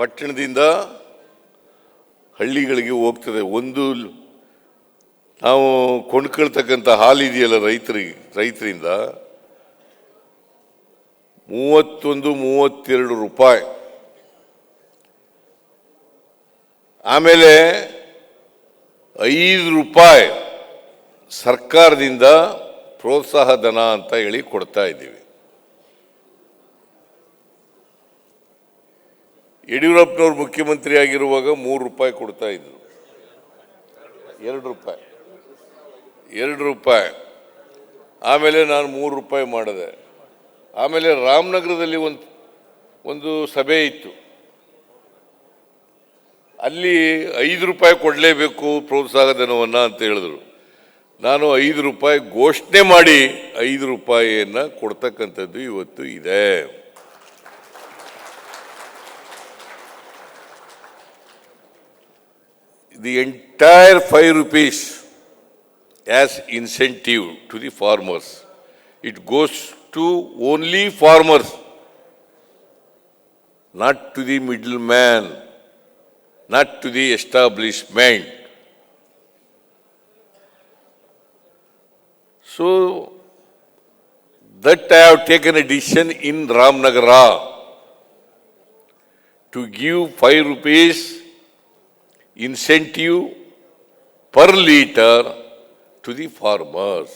ಪಟ್ಟಣದಿಂದ ಹಳ್ಳಿಗಳಿಗೆ ಹೋಗ್ತದೆ. ಒಂದು ನಾವು ಕೊಂಡ್ಕೊಳ್ತಕ್ಕಂಥ ಹಾಲಿದೆಯಲ್ಲ ರೈತರಿಗೆ ರೈತರಿಂದ ಮೂವತ್ತೊಂದು, ಮೂವತ್ತೆರಡು ರೂಪಾಯಿ. ಆಮೇಲೆ ಐದು ರೂಪಾಯಿ ಸರ್ಕಾರದಿಂದ ಪ್ರೋತ್ಸಾಹ ಧನ ಅಂತ ಹೇಳಿ ಕೊಡ್ತಾ ಇದ್ದೀವಿ. ಯಡಿಯೂರಪ್ಪನವ್ರು ಮುಖ್ಯಮಂತ್ರಿ ಆಗಿರುವಾಗ ಮೂರು ರೂಪಾಯಿ ಕೊಡ್ತಾ ಇದ್ರು. ಎರಡು ರೂಪಾಯಿ. ಎರಡು ರೂಪಾಯಿ. ಆಮೇಲೆ ನಾನು ಮೂರು ರೂಪಾಯಿ ಮಾಡಿದೆ. ಆಮೇಲೆ ರಾಮನಗರದಲ್ಲಿ ಒಂದು ಒಂದು ಸಭೆ ಇತ್ತು. ಅಲ್ಲಿ ಐದು ರೂಪಾಯಿ ಕೊಡಲೇಬೇಕು ಪ್ರೋತ್ಸಾಹ ಧನವನ್ನು ಅಂತ ಹೇಳಿದ್ರು. ನಾನು ಐದು ರೂಪಾಯಿ ಘೋಷಣೆ ಮಾಡಿ ಐದು ರೂಪಾಯಿಯನ್ನು ಕೊಡ್ತಕ್ಕಂಥದ್ದು ಇವತ್ತು ಇದೆ. The entire 5 rupees as incentive to the farmers. It goes to only farmers, not to the middleman, not to the establishment. So, that I have taken a decision in Ramnagara to give 5 rupees incentive per liter to the farmers.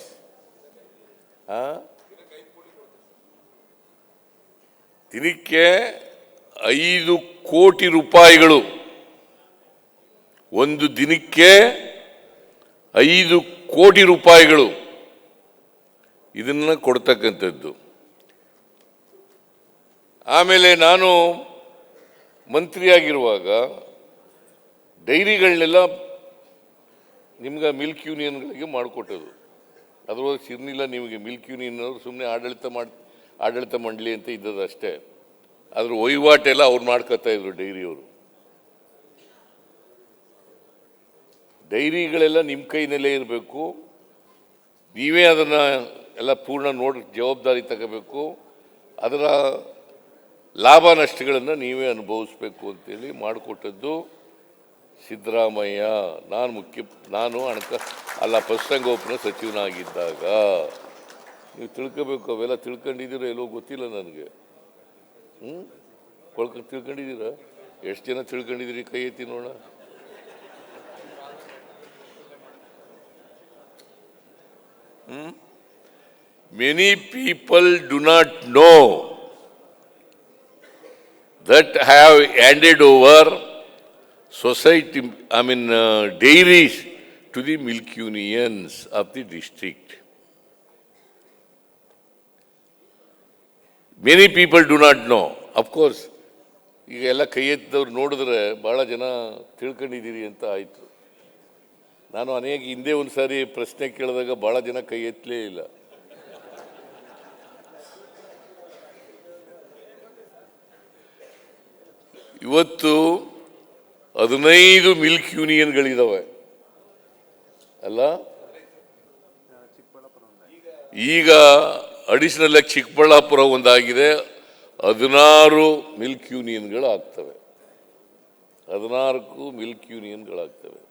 ದಿನಕ್ಕೆ ಐದು ಕೋಟಿ ರೂಪಾಯಿಗಳು. ಒಂದು ದಿನಕ್ಕೆ ಐದು ಕೋಟಿ ರೂಪಾಯಿಗಳು. ಇದನ್ನ ಕೊಡ್ತಕ್ಕಂಥದ್ದು. ಆಮೇಲೆ ನಾನು ಮಂತ್ರಿಯಾಗಿರುವಾಗ ಡೈರಿಗಳನ್ನೆಲ್ಲ ನಿಮ್ಗೆ ಮಿಲ್ಕ್ ಯೂನಿಯನ್ಗಳಿಗೆ ಮಾಡಿಕೊಟ್ಟದು ಅದರೊಳಗೆ ಸಿರ್ನಿಲ್ಲ ನಿಮಗೆ ಮಿಲ್ಕ್ ಯೂನಿಯನ್ ಅವರು ಸುಮ್ಮನೆ ಆಡಳಿತ ಮಾಡಿ, ಆಡಳಿತ ಮಂಡಳಿ ಅಂತ ಇದ್ದದ್ದು ಅಷ್ಟೇ. ಅದ್ರ ವಹಿವಾಟೆಲ್ಲ ಅವ್ರು ಮಾಡ್ಕೋತಾ ಇದ್ರು ಡೈರಿಯವರು. ಡೈರಿಗಳೆಲ್ಲ ನಿಮ್ಮ ಕೈನಲ್ಲೇ ಇರಬೇಕು. ನೀವೇ ಅದನ್ನು ಎಲ್ಲ ಪೂರ್ಣ ನೋಡಿ, ಜವಾಬ್ದಾರಿ ತಗೋಬೇಕು. ಅದರ ಲಾಭ ನಷ್ಟಗಳನ್ನು ನೀವೇ ಅನುಭವಿಸ್ಬೇಕು ಅಂತೇಳಿ ಮಾಡಿಕೊಟ್ಟದ್ದು. ಸಿದ್ದರಾಮಯ್ಯ, ನಾನು ಮುಖ್ಯ, ನಾನು ಹಣಕ ಅಲ್ಲ, ಪಶುಸಂಗೋಪನಾ ಸಚಿವನಾಗಿದ್ದಾಗ, ನೀವು ತಿಳ್ಕೋಬೇಕು, ಅವೆಲ್ಲ ತಿಳ್ಕೊಂಡಿದ್ದೀರೋ ಎಲ್ಲೋ ಗೊತ್ತಿಲ್ಲ ನನಗೆ. ಹ್ಞೂ ಕೊಳ್ಕ, ತಿಳ್ಕೊಂಡಿದ್ದೀರಾ? ಎಷ್ಟು ಜನ ತಿಳ್ಕೊಂಡಿದ್ದೀರಿ ಕೈ ಎತ್ತಿ ನೋಡ. Many people do not know that have handed over society I mean dairies to the milk unions of the district many people do not know of course ಈಗ ಎಲ್ಲ ಕೈ ಎತ್ತಿದವ್ರು ನೋಡಿದ್ರೆ ಭಾಳ ಜನ ತಿಳ್ಕೊಂಡಿದ್ದೀರಿ ಅಂತ ಆಯಿತು. ನಾನು ಅನೇಕ ಹಿಂದೆ ಒಂದು ಸಾರಿ ಪ್ರಶ್ನೆ ಕೇಳಿದಾಗ ಭಾಳ ಜನ ಕೈ ಎತ್ತಲೇ ಇಲ್ಲ. ಇವತ್ತು ಹದಿನೈದು ಮಿಲ್ಕ್ ಯೂನಿಯನ್ಗಳಿದಾವೆ. ಅಲ್ಲ? ಈಗ ಅಡಿಷನಲ್ ಆಗಿ ಚಿಕ್ಕಬಳ್ಳಾಪುರ ಒಂದಾಗಿದೆ. ಹದಿನಾರು ಮಿಲ್ಕ್ ಯೂನಿಯನ್ಗಳು ಆಗ್ತವೆ ಹದಿನಾಲ್ಕು ಮಿಲ್ಕ್ ಯೂನಿಯನ್ಗಳಾಗ್ತವೆ.